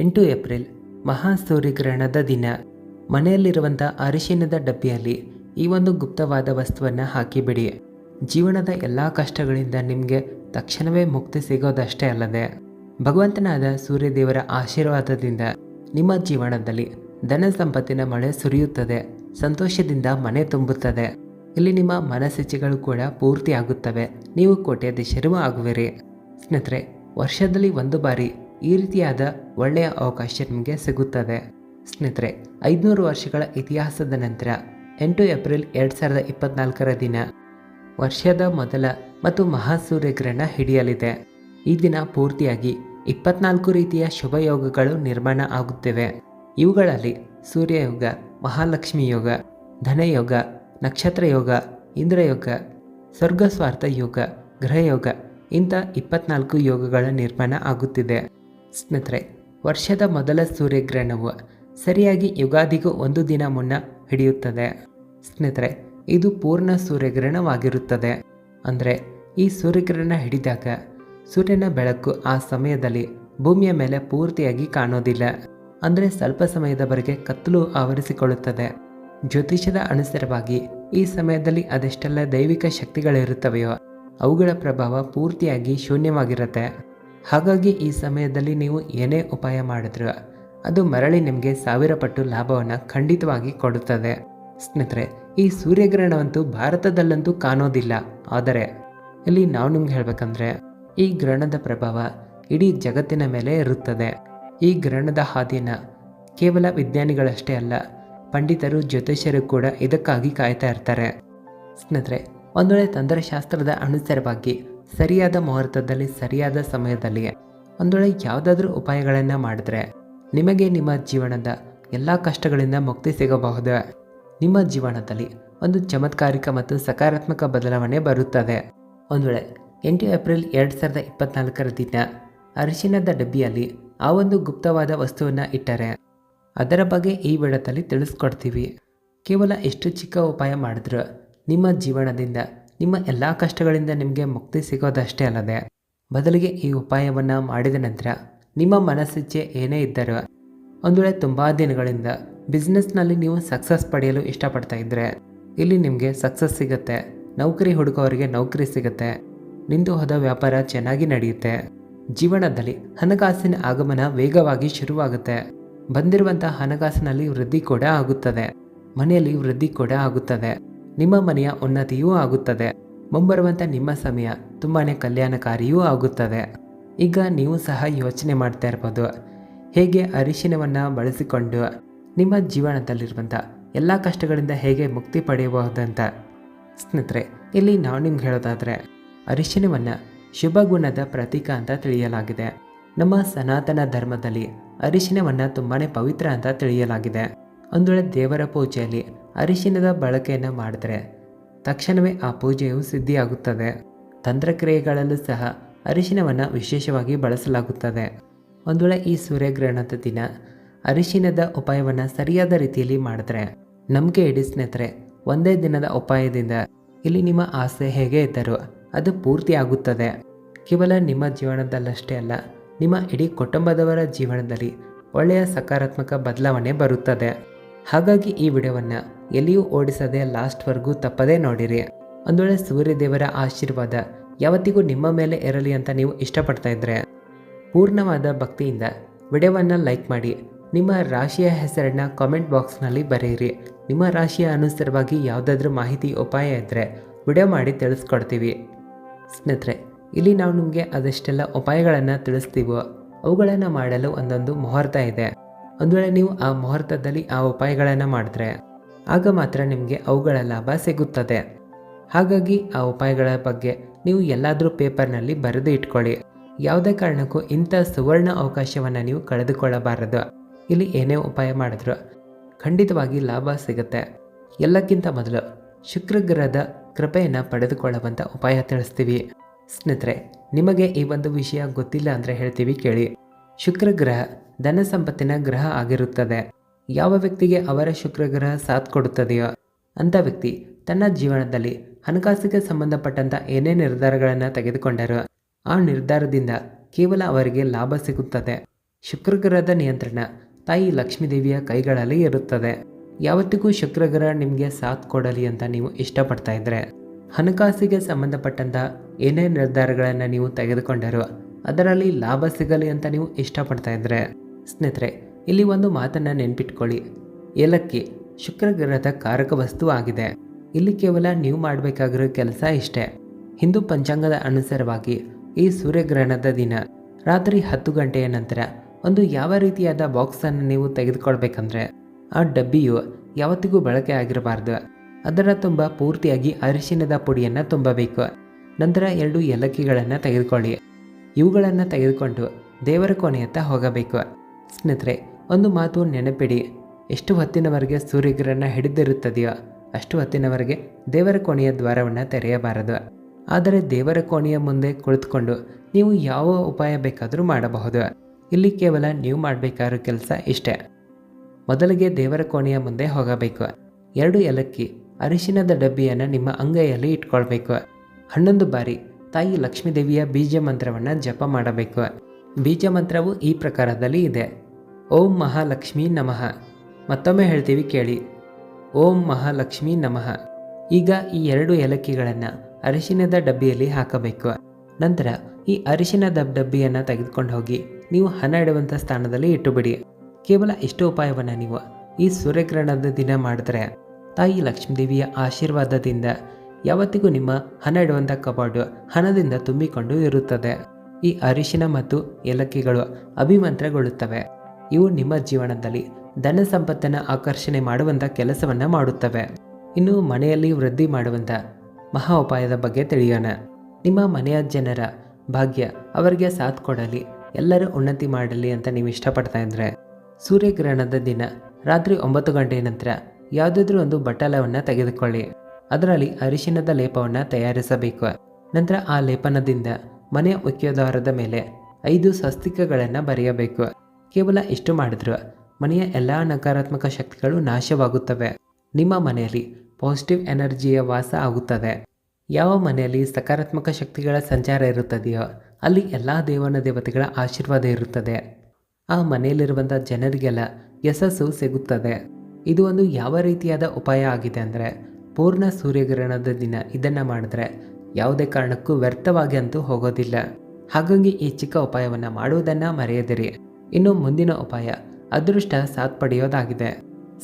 ಎಂಟು ಏಪ್ರಿಲ್ ಮಹಾ ಸೂರ್ಯಗ್ರಹಣದ ದಿನ. ಮನೆಯಲ್ಲಿರುವಂಥ ಅರಿಶಿನದ ಡಬ್ಬಿಯಲ್ಲಿ ಈ ಒಂದು ಗುಪ್ತವಾದ ವಸ್ತುವನ್ನು ಹಾಕಿಬಿಡಿ. ಜೀವನದ ಎಲ್ಲ ಕಷ್ಟಗಳಿಂದ ನಿಮಗೆ ತಕ್ಷಣವೇ ಮುಕ್ತಿ ಸಿಗೋದಷ್ಟೇ ಅಲ್ಲದೆ, ಭಗವಂತನಾದ ಸೂರ್ಯದೇವರ ಆಶೀರ್ವಾದದಿಂದ ನಿಮ್ಮ ಜೀವನದಲ್ಲಿ ಧನ ಸಂಪತ್ತಿನ ಮಳೆ ಸುರಿಯುತ್ತದೆ, ಸಂತೋಷದಿಂದ ಮನೆ ತುಂಬುತ್ತದೆ. ಇಲ್ಲಿ ನಿಮ್ಮ ಮನಸ್ಸಿಚ್ಛೆಗಳು ಕೂಡ ಪೂರ್ತಿಯಾಗುತ್ತವೆ. ನೀವು ಕೋಟ್ಯಾಧೀಶರೂ ಆಗುವಿರಿ. ಸ್ನೇಹಿತರೆ, ವರ್ಷದಲ್ಲಿ ಒಂದು ಬಾರಿ ಈ ರೀತಿಯಾದ ಒಳ್ಳೆಯ ಅವಕಾಶ ನಿಮಗೆ ಸಿಗುತ್ತದೆ. ಸ್ನೇಹಿತರೆ, ಐದುನೂರು ವರ್ಷಗಳ ಇತಿಹಾಸದ ನಂತರ ಎಂಟು ಏಪ್ರಿಲ್ ಎರಡು ಸಾವಿರದ ಇಪ್ಪತ್ನಾಲ್ಕರ ದಿನ ವರ್ಷದ ಮೊದಲ ಮತ್ತು ಮಹಾಸೂರ್ಯಗ್ರಹಣ ಹಿಡಿಯಲಿದೆ. ಈ ದಿನ ಪೂರ್ತಿಯಾಗಿ ಇಪ್ಪತ್ನಾಲ್ಕು ರೀತಿಯ ಶುಭಯೋಗಗಳು ನಿರ್ಮಾಣ ಆಗುತ್ತಿವೆ. ಇವುಗಳಲ್ಲಿ ಸೂರ್ಯಯೋಗ, ಮಹಾಲಕ್ಷ್ಮಿ ಯೋಗ, ಧನಯೋಗ, ನಕ್ಷತ್ರ ಯೋಗ, ಇಂದ್ರಯೋಗ ಸ್ವರ್ಗ ಸ್ವಾರ್ಥ ಯೋಗ, ಗ್ರಹಯೋಗ ಇಂಥ ಇಪ್ಪತ್ನಾಲ್ಕು ಯೋಗಗಳ ನಿರ್ಮಾಣ ಆಗುತ್ತಿದೆ. ಸ್ನೇಹಿತರೆ, ವರ್ಷದ ಮೊದಲ ಸೂರ್ಯಗ್ರಹಣವು ಸರಿಯಾಗಿ ಯುಗಾದಿಗೂ ಒಂದು ದಿನ ಮುನ್ನ ಹಿಡಿಯುತ್ತದೆ. ಸ್ನೇಹಿತರೆ, ಇದು ಪೂರ್ಣ ಸೂರ್ಯಗ್ರಹಣವಾಗಿರುತ್ತದೆ. ಅಂದರೆ, ಈ ಸೂರ್ಯಗ್ರಹಣ ಹಿಡಿದಾಗ ಸೂರ್ಯನ ಬೆಳಕು ಆ ಸಮಯದಲ್ಲಿ ಭೂಮಿಯ ಮೇಲೆ ಪೂರ್ತಿಯಾಗಿ ಕಾಣೋದಿಲ್ಲ. ಅಂದರೆ, ಸ್ವಲ್ಪ ಸಮಯದವರೆಗೆ ಕತ್ತಲು ಆವರಿಸಿಕೊಳ್ಳುತ್ತದೆ. ಜ್ಯೋತಿಷದ ಅನುಸಾರವಾಗಿ ಈ ಸಮಯದಲ್ಲಿ ಅದೆಷ್ಟೆಲ್ಲ ದೈವಿಕ ಶಕ್ತಿಗಳಿರುತ್ತವೆಯೋ, ಅವುಗಳ ಪ್ರಭಾವ ಪೂರ್ತಿಯಾಗಿ ಶೂನ್ಯವಾಗಿರುತ್ತೆ. ಹಾಗಾಗಿ ಈ ಸಮಯದಲ್ಲಿ ನೀವು ಏನೇ ಉಪಾಯ ಮಾಡಿದ್ರು ಅದು ಮರಳಿ ನಿಮಗೆ ಸಾವಿರ ಪಟ್ಟು ಲಾಭವನ್ನು ಖಂಡಿತವಾಗಿ ಕೊಡುತ್ತದೆ. ಸ್ನೇಹಿತರೆ, ಈ ಸೂರ್ಯಗ್ರಹಣವಂತೂ ಭಾರತದಲ್ಲಂತೂ ಕಾಣೋದಿಲ್ಲ. ಆದರೆ, ಇಲ್ಲಿ ನಾವು ನಿಮ್ಗೆ ಹೇಳಬೇಕಂದ್ರೆ, ಈ ಗ್ರಹಣದ ಪ್ರಭಾವ ಇಡೀ ಜಗತ್ತಿನ ಮೇಲೆ ಇರುತ್ತದೆ. ಈ ಗ್ರಹಣದ ಹಾದಿನ ಕೇವಲ ವಿಜ್ಞಾನಿಗಳಷ್ಟೇ ಅಲ್ಲ, ಪಂಡಿತರು ಜ್ಯೋತಿಷ್ಯರು ಕೂಡ ಇದಕ್ಕಾಗಿ ಕಾಯ್ತಾ ಇರ್ತಾರೆ. ಸ್ನೇಹಿತರೆ, ಒಂದು ವೇಳೆ ತಂತ್ರಶಾಸ್ತ್ರದ ಅನುಸಾರವಾಗಿ ಸರಿಯಾದ ಮುಹೂರ್ತದಲ್ಲಿ, ಸರಿಯಾದ ಸಮಯದಲ್ಲಿ ಒಂದು ವೇಳೆ ಯಾವುದಾದ್ರೂ ಉಪಾಯಗಳನ್ನು ಮಾಡಿದ್ರೆ ನಿಮಗೆ ನಿಮ್ಮ ಜೀವನದ ಎಲ್ಲ ಕಷ್ಟಗಳಿಂದ ಮುಕ್ತಿ ಸಿಗಬಹುದು? ನಿಮ್ಮ ಜೀವನದಲ್ಲಿ ಒಂದು ಚಮತ್ಕಾರಿಕ ಮತ್ತು ಸಕಾರಾತ್ಮಕ ಬದಲಾವಣೆ ಬರುತ್ತದೆ. ಒಂದು ವೇಳೆ ಎಂಟು ಏಪ್ರಿಲ್ ಎರಡು ಸಾವಿರದ ಇಪ್ಪತ್ನಾಲ್ಕರ ದಿನ ಅರಿಶಿನದ ಡಬ್ಬಿಯಲ್ಲಿ ಆ ಒಂದು ಗುಪ್ತವಾದ ವಸ್ತುವನ್ನು ಇಟ್ಟರೆ ಅದರ ಬಗ್ಗೆ ಈ ವೇಳದಲ್ಲಿ ತಿಳಿಸ್ಕೊಡ್ತೀವಿ. ಕೇವಲ ಎಷ್ಟು ಚಿಕ್ಕ ಉಪಾಯ ಮಾಡಿದ್ರೂ ನಿಮ್ಮ ಜೀವನದಿಂದ ನಿಮ್ಮ ಎಲ್ಲ ಕಷ್ಟಗಳಿಂದ ನಿಮಗೆ ಮುಕ್ತಿ ಸಿಗೋದಷ್ಟೇ ಅಲ್ಲದೆ ಬದಲಿಗೆ ಈ ಉಪಾಯವನ್ನು ಮಾಡಿದ ನಂತರ ನಿಮ್ಮ ಮನಸ್ಸಿಚ್ಛೆ ಏನೇ ಇದ್ದರೂ ಒಂದು ವೇಳೆ ತುಂಬ ದಿನಗಳಿಂದ ಬಿಸ್ನೆಸ್ನಲ್ಲಿ ನೀವು ಸಕ್ಸಸ್ ಪಡೆಯಲು ಇಷ್ಟಪಡ್ತಾ ಇದ್ದರೆ ಇಲ್ಲಿ ನಿಮಗೆ ಸಕ್ಸಸ್ ಸಿಗುತ್ತೆ. ನೌಕರಿ ಹುಡುಕೋರಿಗೆ ನೌಕರಿ ಸಿಗುತ್ತೆ. ನಿಂದು ಹೋದ ವ್ಯಾಪಾರ ಚೆನ್ನಾಗಿ ನಡೆಯುತ್ತೆ. ಜೀವನದಲ್ಲಿ ಹಣಕಾಸಿನ ಆಗಮನ ವೇಗವಾಗಿ ಶುರುವಾಗುತ್ತೆ. ಬಂದಿರುವಂಥ ಹಣಕಾಸಿನಲ್ಲಿ ವೃದ್ಧಿ ಕೂಡ ಆಗುತ್ತದೆ. ಮನೆಯಲ್ಲಿ ವೃದ್ಧಿ ಕೂಡ ಆಗುತ್ತದೆ. ನಿಮ್ಮ ಮನೆಯ ಉನ್ನತಿಯೂ ಆಗುತ್ತದೆ. ಮುಂಬರುವಂಥ ನಿಮ್ಮ ಸಮಯ ತುಂಬಾ ಕಲ್ಯಾಣಕಾರಿಯೂ ಆಗುತ್ತದೆ. ಈಗ ನೀವು ಸಹ ಯೋಚನೆ ಮಾಡ್ತಾ ಇರ್ಬೋದು. ಹೇಗೆ ಅರಿಶಿನವನ್ನು ಬಳಸಿಕೊಂಡು ನಿಮ್ಮ ಜೀವನದಲ್ಲಿರುವಂಥ ಎಲ್ಲ ಕಷ್ಟಗಳಿಂದ ಹೇಗೆ ಮುಕ್ತಿ ಪಡೆಯಬಹುದಂತ. ಸ್ನೇಹಿತರೆ, ಇಲ್ಲಿ ನಾವು ನಿಮ್ಗೆ ಹೇಳೋದಾದರೆ, ಅರಿಶಿನವನ್ನು ಶುಭ ಗುಣದ ಪ್ರತೀಕ ಅಂತ ತಿಳಿಯಲಾಗಿದೆ. ನಮ್ಮ ಸನಾತನ ಧರ್ಮದಲ್ಲಿ ಅರಿಶಿನವನ್ನು ತುಂಬಾ ಪವಿತ್ರ ಅಂತ ತಿಳಿಯಲಾಗಿದೆ. ಒಂದು ವೇಳೆ ದೇವರ ಪೂಜೆಯಲ್ಲಿ ಅರಿಶಿನದ ಬಳಕೆಯನ್ನು ಮಾಡಿದರೆ ತಕ್ಷಣವೇ ಆ ಪೂಜೆಯು ಸಿದ್ಧಿಯಾಗುತ್ತದೆ. ತಂತ್ರಕ್ರಿಯೆಗಳಲ್ಲೂ ಸಹ ಅರಿಶಿನವನ್ನು ವಿಶೇಷವಾಗಿ ಬಳಸಲಾಗುತ್ತದೆ. ಒಂದು ವೇಳೆ ಈ ಸೂರ್ಯಗ್ರಹಣದ ದಿನ ಅರಿಶಿನದ ಉಪಾಯವನ್ನು ಸರಿಯಾದ ರೀತಿಯಲ್ಲಿ ಮಾಡಿದ್ರೆ ನಂಬಿಕೆ ಇಡಿ ಸ್ನೇಹಿತರೆ, ಒಂದೇ ದಿನದ ಉಪಾಯದಿಂದ ಇಲ್ಲಿ ನಿಮ್ಮ ಆಸೆ ಹೇಗೆ ಇದ್ದರೂ ಅದು ಪೂರ್ತಿ ಆಗುತ್ತದೆ. ಕೇವಲ ನಿಮ್ಮ ಜೀವನದಲ್ಲಷ್ಟೇ ಅಲ್ಲ, ನಿಮ್ಮ ಇಡೀ ಕುಟುಂಬದವರ ಜೀವನದಲ್ಲಿ ಒಳ್ಳೆಯ ಸಕಾರಾತ್ಮಕ ಬದಲಾವಣೆ ಬರುತ್ತದೆ. ಹಾಗಾಗಿ ಈ ವಿಡಿಯೋವನ್ನು ಎಲ್ಲಿಯೂ ಓಡಿಸದೆ ಲಾಸ್ಟ್ವರೆಗೂ ತಪ್ಪದೇ ನೋಡಿರಿ. ಒಂದು ವೇಳೆ ಸೂರ್ಯದೇವರ ಆಶೀರ್ವಾದ ಯಾವತ್ತಿಗೂ ನಿಮ್ಮ ಮೇಲೆ ಇರಲಿ ಅಂತ ನೀವು ಇಷ್ಟಪಡ್ತಾ ಇದ್ರೆ. ಪೂರ್ಣವಾದ ಭಕ್ತಿಯಿಂದ ವಿಡಿಯೋವನ್ನು ಲೈಕ್ ಮಾಡಿ, ನಿಮ್ಮ ರಾಶಿಯ ಹೆಸರನ್ನು ಕಾಮೆಂಟ್ ಬಾಕ್ಸ್ನಲ್ಲಿ ಬರೆಯಿರಿ. ನಿಮ್ಮ ರಾಶಿಯ ಅನುಸಾರವಾಗಿ ಯಾವುದಾದ್ರೂ ಮಾಹಿತಿ, ಉಪಾಯ ಇದ್ದರೆ ವಿಡಿಯೋ ಮಾಡಿ ತಿಳಿಸ್ಕೊಡ್ತೀವಿ. ಸ್ನೇಹಿತರೆ, ಇಲ್ಲಿ ನಾವು ನಿಮಗೆ ಅದಷ್ಟೆಲ್ಲ ಉಪಾಯಗಳನ್ನು ತಿಳಿಸ್ತೀವೋ ಅವುಗಳನ್ನು ಮಾಡಲು ಒಂದೊಂದು ಮುಹೂರ್ತ ಇದೆ. ಒಂದು ವೇಳೆ ನೀವು ಆ ಮುಹೂರ್ತದಲ್ಲಿ ಆ ಉಪಾಯಗಳನ್ನು ಮಾಡಿದ್ರೆ, ಆಗ ಮಾತ್ರ ನಿಮಗೆ ಅವುಗಳ ಲಾಭ ಸಿಗುತ್ತದೆ. ಹಾಗಾಗಿ ಆ ಉಪಾಯಗಳ ಬಗ್ಗೆ ನೀವು ಎಲ್ಲಾದರೂ ಪೇಪರ್ನಲ್ಲಿ ಬರೆದು ಇಟ್ಕೊಳ್ಳಿ. ಯಾವುದೇ ಕಾರಣಕ್ಕೂ ಇಂಥ ಸುವರ್ಣ ಅವಕಾಶವನ್ನು ನೀವು ಕಳೆದುಕೊಳ್ಳಬಾರದು. ಇಲ್ಲಿ ಏನೇ ಉಪಾಯ ಮಾಡಿದ್ರು ಖಂಡಿತವಾಗಿ ಲಾಭ ಸಿಗುತ್ತೆ. ಎಲ್ಲಕ್ಕಿಂತ ಮೊದಲು ಶುಕ್ರಗ್ರಹದ ಕೃಪೆಯನ್ನು ಪಡೆದುಕೊಳ್ಳುವಂಥ ಉಪಾಯ ತಿಳಿಸ್ತೀವಿ. ಸ್ನೇಹಿತರೆ, ನಿಮಗೆ ಈ ಒಂದು ವಿಷಯ ಗೊತ್ತಿಲ್ಲ ಅಂದರೆ ಹೇಳ್ತೀವಿ ಕೇಳಿ. ಶುಕ್ರ ಗ್ರಹ ಧನ ಸಂಪತ್ತಿನ ಗ್ರಹ ಆಗಿರುತ್ತದೆ. ಯಾವ ವ್ಯಕ್ತಿಗೆ ಅವರ ಶುಕ್ರ ಗ್ರಹ ಸಾಥ್ ಕೊಡುತ್ತದೆಯೋ ಅಂಥ ವ್ಯಕ್ತಿ ತನ್ನ ಜೀವನದಲ್ಲಿ ಹಣಕಾಸಿಗೆ ಸಂಬಂಧಪಟ್ಟಂಥ ಏನೇ ನಿರ್ಧಾರಗಳನ್ನು ತೆಗೆದುಕೊಂಡರೂ ಆ ನಿರ್ಧಾರದಿಂದ ಕೇವಲ ಅವರಿಗೆ ಲಾಭ ಸಿಗುತ್ತದೆ. ಶುಕ್ರಗ್ರಹದ ನಿಯಂತ್ರಣ ತಾಯಿ ಲಕ್ಷ್ಮೀದೇವಿಯ ಕೈಗಳಲ್ಲಿ ಇರುತ್ತದೆ. ಯಾವತ್ತಿಗೂ ಶುಕ್ರಗ್ರಹ ನಿಮಗೆ ಸಾಥ್ ಕೊಡಲಿ ಅಂತ ನೀವು ಇಷ್ಟಪಡ್ತಾ ಇದ್ರೆ, ಹಣಕಾಸಿಗೆ ಸಂಬಂಧಪಟ್ಟಂತ ಏನೇ ನಿರ್ಧಾರಗಳನ್ನು ನೀವು ತೆಗೆದುಕೊಂಡರೂ ಅದರಲ್ಲಿ ಲಾಭ ಸಿಗಲಿ ಅಂತ ನೀವು ಇಷ್ಟಪಡ್ತಾ ಇದ್ರೆ, ಸ್ನೇಹಿತರೆ, ಇಲ್ಲಿ ಒಂದು ಮಾತನ್ನ ನೆನ್ಪಿಟ್ಕೊಳ್ಳಿ. ಏಲಕ್ಕಿ ಶುಕ್ರಗ್ರಹದ ಕಾರಕ ವಸ್ತು ಆಗಿದೆ. ಇಲ್ಲಿ ಕೇವಲ ನೀವು ಮಾಡಬೇಕಾಗಿರೋ ಕೆಲಸ ಇಷ್ಟೇ. ಹಿಂದೂ ಪಂಚಾಂಗದ ಅನುಸಾರವಾಗಿ ಈ ಸೂರ್ಯಗ್ರಹಣದ ದಿನ ರಾತ್ರಿ ಹತ್ತು ಗಂಟೆಯ ನಂತರ ಒಂದು ಯಾವ ರೀತಿಯಾದ ಬಾಕ್ಸನ್ನು ನೀವು ತೆಗೆದುಕೊಳ್ಬೇಕಂದ್ರೆ, ಆ ಡಬ್ಬಿಯು ಯಾವತ್ತಿಗೂ ಬಳಕೆ ಆಗಿರಬಾರ್ದು. ಅದರ ತುಂಬ ಪೂರ್ತಿಯಾಗಿ ಅರಿಶಿನದ ಪುಡಿಯನ್ನು ತುಂಬಬೇಕು. ನಂತರ ಎರಡು ಏಲಕ್ಕಿಗಳನ್ನು ತೆಗೆದುಕೊಳ್ಳಿ. ಇವುಗಳನ್ನು ತೆಗೆದುಕೊಂಡು ದೇವರ ಕೊನೆಯತ್ತ ಹೋಗಬೇಕು. ಸ್ನೇಹಿತರೆ, ಒಂದು ಮಾತು ನೆನಪಿಡಿ. ಎಷ್ಟು ಹೊತ್ತಿನವರೆಗೆ ಸೂರ್ಯಗ್ರಹಣ ಹಿಡಿದಿರುತ್ತದೆಯೋ ಅಷ್ಟು ಹೊತ್ತಿನವರೆಗೆ ದೇವರ ಕೋಣೆಯ ದ್ವಾರವನ್ನು ತೆರೆಯಬಾರದು. ಆದರೆ ದೇವರ ಕೋಣೆಯ ಮುಂದೆ ಕುಳಿತುಕೊಂಡು ನೀವು ಯಾವ ಉಪಾಯ ಬೇಕಾದರೂ ಮಾಡಬಹುದು. ಇಲ್ಲಿ ಕೇವಲ ನೀವು ಮಾಡಬೇಕಾದ ಕೆಲಸ ಇಷ್ಟೇ. ಮೊದಲಿಗೆ ದೇವರ ಕೋಣೆಯ ಮುಂದೆ ಹೋಗಬೇಕು. ಎರಡು ಏಲಕ್ಕಿ ಅರಿಶಿನದ ಡಬ್ಬಿಯನ್ನು ನಿಮ್ಮ ಅಂಗೈಯಲ್ಲಿ ಇಟ್ಕೊಳ್ಬೇಕು. ಹನ್ನೊಂದು ಬಾರಿ ತಾಯಿ ಲಕ್ಷ್ಮೀದೇವಿಯ ಬೀಜ ಮಂತ್ರವನ್ನು ಜಪ ಮಾಡಬೇಕು. ಬೀಜ ಮಂತ್ರವು ಈ ಪ್ರಕಾರದಲ್ಲಿ ಇದೆ. ಓಂ ಮಹಾಲಕ್ಷ್ಮೀ ನಮಃ. ಮತ್ತೊಮ್ಮೆ ಹೇಳ್ತೀವಿ ಕೇಳಿ. ಓಂ ಮಹಾಲಕ್ಷ್ಮಿ ನಮಃ. ಈಗ ಈ ಎರಡು ಏಲಕ್ಕಿಗಳನ್ನು ಅರಿಶಿನದ ಡಬ್ಬಿಯಲ್ಲಿ ಹಾಕಬೇಕು. ನಂತರ ಈ ಅರಿಶಿನದ ಡಬ್ಬಿಯನ್ನು ತೆಗೆದುಕೊಂಡು ಹೋಗಿ ನೀವು ಹಣ ಇಡುವಂಥ ಸ್ಥಾನದಲ್ಲಿ ಇಟ್ಟುಬಿಡಿ. ಕೇವಲ ಇಷ್ಟು ಉಪಾಯವನ್ನು ನೀವು ಈ ಸೂರ್ಯಗ್ರಹಣದ ದಿನ ಮಾಡಿದ್ರೆ ತಾಯಿ ಲಕ್ಷ್ಮೀದೇವಿಯ ಆಶೀರ್ವಾದದಿಂದ ಯಾವತ್ತಿಗೂ ನಿಮ್ಮ ಹಣ ಇಡುವಂಥ ಕಬಾಡು ಹಣದಿಂದ ತುಂಬಿಕೊಂಡು ಇರುತ್ತದೆ. ಈ ಅರಿಶಿನ ಮತ್ತು ಏಲಕ್ಕಿಗಳು ಅಭಿಮಂತ್ರಗೊಳ್ಳುತ್ತವೆ ಇವು ನಿಮ್ಮ ಜೀವನದಲ್ಲಿ ಧನ ಸಂಪತ್ತನ್ನು ಆಕರ್ಷಣೆ ಮಾಡುವಂಥ ಕೆಲಸವನ್ನು ಮಾಡುತ್ತವೆ. ಇನ್ನು ಮನೆಯಲ್ಲಿ ವೃದ್ಧಿ ಮಾಡುವಂಥ ಮಹಾ ಉಪಾಯದ ಬಗ್ಗೆ ತಿಳಿಯೋಣ. ನಿಮ್ಮ ಮನೆಯ ಜನರ ಭಾಗ್ಯ ಅವರಿಗೆ ಸಾಥ್ ಕೊಡಲಿ, ಎಲ್ಲರೂ ಉನ್ನತಿ ಮಾಡಲಿ ಅಂತ ನೀವು ಇಷ್ಟಪಡ್ತಾ ಇದ್ರೆ. ಸೂರ್ಯಗ್ರಹಣದ ದಿನ ರಾತ್ರಿ ಒಂಬತ್ತು ಗಂಟೆಯ ನಂತರ ಯಾವುದಾದ್ರೂ ಒಂದು ಬಟ್ಟಲವನ್ನು ತೆಗೆದುಕೊಳ್ಳಿ. ಅದರಲ್ಲಿ ಅರಿಶಿನದ ಲೇಪವನ್ನು ತಯಾರಿಸಬೇಕು. ನಂತರ ಆ ಲೇಪನದಿಂದ ಮನೆಯ ಮುಖ್ಯದ್ವಾರದ ಮೇಲೆ ಐದು ಸ್ವಸ್ತಿಕಗಳನ್ನು ಬರೆಯಬೇಕು. ಕೇವಲ ಇಷ್ಟು ಮಾಡಿದ್ರು ಮನೆಯ ಎಲ್ಲ ನಕಾರಾತ್ಮಕ ಶಕ್ತಿಗಳು ನಾಶವಾಗುತ್ತವೆ. ನಿಮ್ಮ ಮನೆಯಲ್ಲಿ ಪಾಸಿಟಿವ್ ಎನರ್ಜಿಯ ವಾಸ ಆಗುತ್ತದೆ. ಯಾವ ಮನೆಯಲ್ಲಿ ಸಕಾರಾತ್ಮಕ ಶಕ್ತಿಗಳ ಸಂಚಾರ ಇರುತ್ತದೆಯೋ ಅಲ್ಲಿ ಎಲ್ಲ ದೇವನ ದೇವತೆಗಳ ಆಶೀರ್ವಾದ ಇರುತ್ತದೆ. ಆ ಮನೆಯಲ್ಲಿರುವಂಥ ಜನರಿಗೆಲ್ಲ ಯಶಸ್ಸು ಸಿಗುತ್ತದೆ. ಇದು ಒಂದು ಯಾವ ರೀತಿಯಾದ ಉಪಾಯ ಆಗಿದೆ ಅಂದರೆ ಪೂರ್ಣ ಸೂರ್ಯಗ್ರಹಣದ ದಿನ ಇದನ್ನು ಮಾಡಿದ್ರೆ ಯಾವುದೇ ಕಾರಣಕ್ಕೂ ವ್ಯರ್ಥವಾಗಿ ಅಂತೂ ಹೋಗೋದಿಲ್ಲ. ಹಾಗಾಗಿ ಈ ಚಿಕ್ಕ ಉಪಾಯವನ್ನು ಮಾಡುವುದನ್ನು ಮರೆಯದಿರಿ. ಇನ್ನು ಮುಂದಿನ ಉಪಾಯ, ಅದೃಷ್ಟ ಸಾಥ್ ಪಡೆಯೋದಾಗಿದೆ.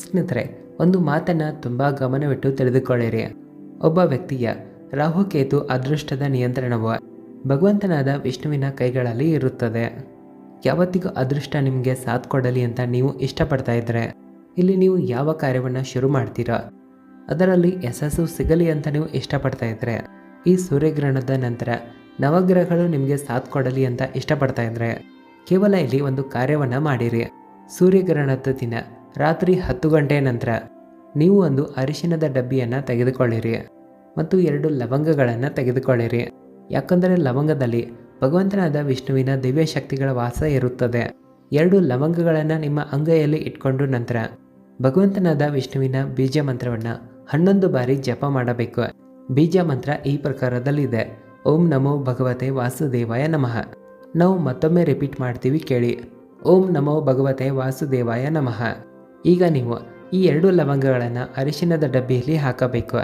ಸ್ನೇಹಿತರೆ, ಒಂದು ಮಾತನ್ನು ತುಂಬ ಗಮನವಿಟ್ಟು ತಿಳಿದುಕೊಳ್ಳಿರಿ. ಒಬ್ಬ ವ್ಯಕ್ತಿಯ ರಾಹುಕೇತು ಅದೃಷ್ಟದ ನಿಯಂತ್ರಣವು ಭಗವಂತನಾದ ವಿಷ್ಣುವಿನ ಕೈಗಳಲ್ಲಿ ಇರುತ್ತದೆ. ಯಾವತ್ತಿಗೂ ಅದೃಷ್ಟ ನಿಮಗೆ ಸಾಥ್ ಕೊಡಲಿ ಅಂತ ನೀವು ಇಷ್ಟಪಡ್ತಾ ಇದ್ದರೆ ಇಲ್ಲಿ ನೀವು ಯಾವ ಕಾರ್ಯವನ್ನು ಶುರು ಮಾಡ್ತೀರಾ? ಅದರಲ್ಲಿ ಯಶಸ್ಸು ಸಿಗಲಿ ಅಂತ ನೀವು ಇಷ್ಟಪಡ್ತಾ ಇದ್ರೆ, ಈ ಸೂರ್ಯಗ್ರಹಣದ ನಂತರ ನವಗ್ರಹಗಳು ನಿಮಗೆ ಸಾಥ್ ಕೊಡಲಿ ಅಂತ ಇಷ್ಟಪಡ್ತಾ ಇದ್ರೆ, ಕೇವಲ ಇಲ್ಲಿ ಒಂದು ಕಾರ್ಯವನ್ನು ಮಾಡಿರಿ. ಸೂರ್ಯಗ್ರಹಣದ ದಿನ ರಾತ್ರಿ ಹತ್ತು ಗಂಟೆಯ ನಂತರ ನೀವು ಒಂದು ಅರಿಶಿನದ ಡಬ್ಬಿಯನ್ನು ತೆಗೆದುಕೊಳ್ಳಿರಿ ಮತ್ತು ಎರಡು ಲವಂಗಗಳನ್ನು ತೆಗೆದುಕೊಳ್ಳಿರಿ. ಯಾಕಂದರೆ ಲವಂಗದಲ್ಲಿ ಭಗವಂತನಾದ ವಿಷ್ಣುವಿನ ದಿವ್ಯ ಶಕ್ತಿಗಳ ವಾಸ ಇರುತ್ತದೆ. ಎರಡು ಲವಂಗಗಳನ್ನು ನಿಮ್ಮ ಅಂಗೈಯಲ್ಲಿ ಇಟ್ಕೊಂಡು ನಂತರ ಭಗವಂತನಾದ ವಿಷ್ಣುವಿನ ಬೀಜ ಮಂತ್ರವನ್ನು ಹನ್ನೊಂದು ಬಾರಿ ಜಪ ಮಾಡಬೇಕು. ಬೀಜ ಮಂತ್ರ ಈ ಪ್ರಕಾರದಲ್ಲಿದೆ. ಓಂ ನಮೋ ಭಗವತೆ ವಾಸುದೇವಾಯ ನಮಃ. ನಾವು ಮತ್ತೊಮ್ಮೆ ರಿಪೀಟ್ ಮಾಡ್ತೀವಿ ಕೇಳಿ. ಓಂ ನಮೋ ಭಗವತೆ ವಾಸುದೇವಾಯ ನಮಃ. ಈಗ ನೀವು ಈ ಎರಡು ಲವಂಗಗಳನ್ನು ಅರಿಶಿನದ ಡಬ್ಬಿಯಲ್ಲಿ ಹಾಕಬೇಕು.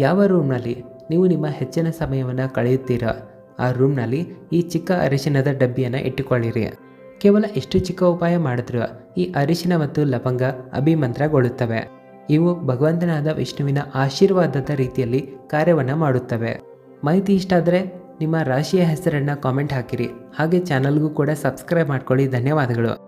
ಯಾವ ರೂಮ್ನಲ್ಲಿ ನೀವು ನಿಮ್ಮ ಹೆಚ್ಚಿನ ಸಮಯವನ್ನು ಕಳೆಯುತ್ತೀರೋ? ಆ ರೂಮ್ನಲ್ಲಿ ಈ ಚಿಕ್ಕ ಅರಿಶಿನದ ಡಬ್ಬಿಯನ್ನು ಇಟ್ಟುಕೊಳ್ಳಿರಿ. ಕೇವಲ ಎಷ್ಟು ಚಿಕ್ಕ ಉಪಾಯ ಮಾಡಿದ್ರು ಈ ಅರಿಶಿನ ಮತ್ತು ಲವಂಗ ಅಭಿಮಂತ್ರಗೊಳ್ಳುತ್ತವೆ. ಇವು ಭಗವಂತನಾದ ವಿಷ್ಣುವಿನ ಆಶೀರ್ವಾದದ ರೀತಿಯಲ್ಲಿ ಕಾರ್ಯವನ್ನು ಮಾಡುತ್ತವೆ. ಮಾಹಿತಿ ಇಷ್ಟ ಆದರೆ ನಿಮ್ಮ ರಾಶಿಯ ಹೆಸರನ್ನು ಕಾಮೆಂಟ್ ಹಾಕಿರಿ. ಹಾಗೆ ಚಾನಲ್ಗೂ ಕೂಡ ಸಬ್ಸ್ಕ್ರೈಬ್ ಮಾಡ್ಕೊಳ್ಳಿ. ಧನ್ಯವಾದಗಳು.